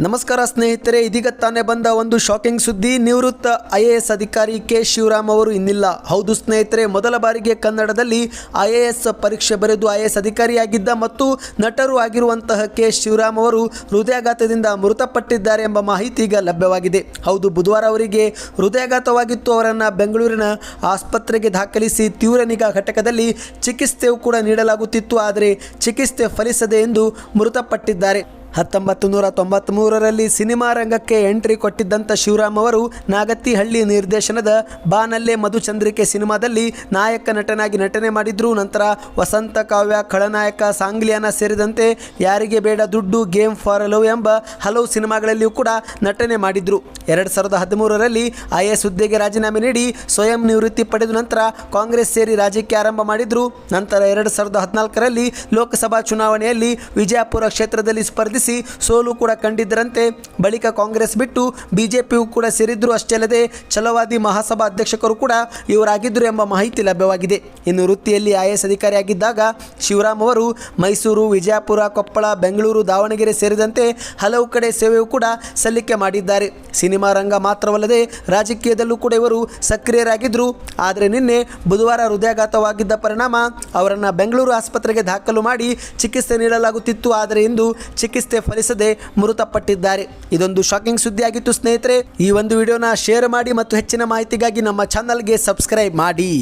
ನಮಸ್ಕಾರ ಸ್ನೇಹಿತರೆ, ಇದೀಗ ತಾನೇ ಬಂದ ಒಂದು ಶಾಕಿಂಗ್ ಸುದ್ದಿ. ನಿವೃತ್ತ ಐ ಎ ಎಸ್ ಅಧಿಕಾರಿ ಕೆ. ಶಿವರಾಮ್ ಅವರು ಇನ್ನಿಲ್ಲ. ಹೌದು ಸ್ನೇಹಿತರೆ, ಮೊದಲ ಬಾರಿಗೆ ಕನ್ನಡದಲ್ಲಿ ಐ ಎ ಎಸ್ ಪರೀಕ್ಷೆ ಬರೆದು ಐ ಎ ಎಸ್ ಅಧಿಕಾರಿಯಾಗಿದ್ದ ಮತ್ತು ನಟರು ಆಗಿರುವಂತಹ ಕೆ. ಶಿವರಾಮ್ ಅವರು ಹೃದಯಾಘಾತದಿಂದ ಮೃತಪಟ್ಟಿದ್ದಾರೆ ಎಂಬ ಮಾಹಿತಿ ಈಗ ಲಭ್ಯವಾಗಿದೆ. ಹೌದು, ಬುಧವಾರ ಅವರಿಗೆ ಹೃದಯಾಘಾತವಾಗಿತ್ತು. ಅವರನ್ನು ಬೆಂಗಳೂರಿನ ಆಸ್ಪತ್ರೆಗೆ ದಾಖಲಿಸಿ ತೀವ್ರ ನಿಗಾ ಘಟಕದಲ್ಲಿ ಚಿಕಿತ್ಸೆಯೂ ಕೂಡ ನೀಡಲಾಗುತ್ತಿತ್ತು. ಆದರೆ ಚಿಕಿತ್ಸೆ ಫಲಿಸದೆ ಎಂದು ಮೃತಪಟ್ಟಿದ್ದಾರೆ. ಹತ್ತೊಂಬತ್ತು ನೂರ ತೊಂಬತ್ತ್ಮೂರರಲ್ಲಿ ಸಿನಿಮಾ ರಂಗಕ್ಕೆ ಎಂಟ್ರಿ ಕೊಟ್ಟಿದ್ದಂಥ ಶಿವರಾಮ್ ಅವರು ನಾಗತಿಹಳ್ಳಿ ನಿರ್ದೇಶನದ ಬಾನಲ್ಲೇ ಮಧುಚಂದ್ರಿಕೆ ಸಿನಿಮಾದಲ್ಲಿ ನಾಯಕ ನಟನಾಗಿ ನಟನೆ ಮಾಡಿದ್ರು. ನಂತರ ವಸಂತ ಕಾವ್ಯ, ಖಳನಾಯಕ, ಸಾಂಗ್ಲಿಯಾನ ಸೇರಿದಂತೆ ಯಾರಿಗೆ ಬೇಡ ದುಡ್ಡು, ಗೇಮ್ ಫಾರ್ ಲವ್ ಎಂಬ ಹಲವು ಸಿನಿಮಾಗಳಲ್ಲಿಯೂ ಕೂಡ ನಟನೆ ಮಾಡಿದ್ರು. ಎರಡು ಸಾವಿರದ ಹದಿಮೂರರಲ್ಲಿ ಐ ಎಸ್ ಹುದ್ದೆಗೆ ರಾಜೀನಾಮೆ ನೀಡಿ ಸ್ವಯಂ ನಿವೃತ್ತಿ ಪಡೆದ ನಂತರ ಕಾಂಗ್ರೆಸ್ ಸೇರಿ ರಾಜಕೀಯ ಆರಂಭ ಮಾಡಿದ್ರು. ನಂತರ ಎರಡು ಸಾವಿರದ ಹದಿನಾಲ್ಕರಲ್ಲಿ ಲೋಕಸಭಾ ಚುನಾವಣೆಯಲ್ಲಿ ವಿಜಯಪುರ ಕ್ಷೇತ್ರದಲ್ಲಿ ಸ್ಪರ್ಧಿಸಿ ಸೋಲು ಕೂಡ ಕಂಡಿದ್ದರಂತೆ. ಬಳಿಕ ಕಾಂಗ್ರೆಸ್ ಬಿಟ್ಟು ಬಿಜೆಪಿಯು ಕೂಡ ಸೇರಿದ್ರು ಅಷ್ಟೇ ಅಲ್ಲದೆ ಛಲವಾದಿ ಮಹಾಸಭಾ ಅಧ್ಯಕ್ಷಕರು ಕೂಡ ಇವರಾಗಿದ್ದರು ಎಂಬ ಮಾಹಿತಿ ಲಭ್ಯವಾಗಿದೆ. ಇನ್ನು ವೃತ್ತಿಯಲ್ಲಿ ಐ ಎಸ್ ಅಧಿಕಾರಿಯಾಗಿದ್ದಾಗ ಶಿವರಾಮ್ ಅವರು ಮೈಸೂರು, ವಿಜಯಪುರ, ಕೊಪ್ಪಳ, ಬೆಂಗಳೂರು, ದಾವಣಗೆರೆ ಸೇರಿದಂತೆ ಹಲವು ಕಡೆ ಸೇವೆಯೂ ಕೂಡ ಸಲ್ಲಿಕೆ ಮಾಡಿದ್ದಾರೆ. ಸಿನಿಮಾ ರಂಗ ಮಾತ್ರವಲ್ಲದೆ ರಾಜಕೀಯದಲ್ಲೂ ಕೂಡ ಇವರು ಸಕ್ರಿಯರಾಗಿದ್ದರು. ಆದರೆ ನಿನ್ನೆ ಬುಧವಾರ ಹೃದಯಾಘಾತವಾಗಿದ್ದ ಪರಿಣಾಮ ಅವರನ್ನು ಬೆಂಗಳೂರು ಆಸ್ಪತ್ರೆಗೆ ದಾಖಲು ಮಾಡಿ ಚಿಕಿತ್ಸೆ ನೀಡಲಾಗುತ್ತಿತ್ತು. ಆದರೆ ಇಂದು ಚಿಕಿತ್ಸೆ ಫಲಿಸದೆ ಮೃತಪಟ್ಟಿದ್ದಾರೆ. ಇದೊಂದು ಶಾಕಿಂಗ್ ಸುದ್ದಿಯಾಗಿತ್ತು ಸ್ನೇಹಿತರೆ. ಈ ಒಂದು ವಿಡಿಯೋನ ಶೇರ್ ಮಾಡಿ ಮತ್ತು ಹೆಚ್ಚಿನ ಮಾಹಿತಿಗಾಗಿ ನಮ್ಮ ಚಾನಲ್ಗೆ ಸಬ್ಸ್ಕ್ರೈಬ್ ಮಾಡಿ.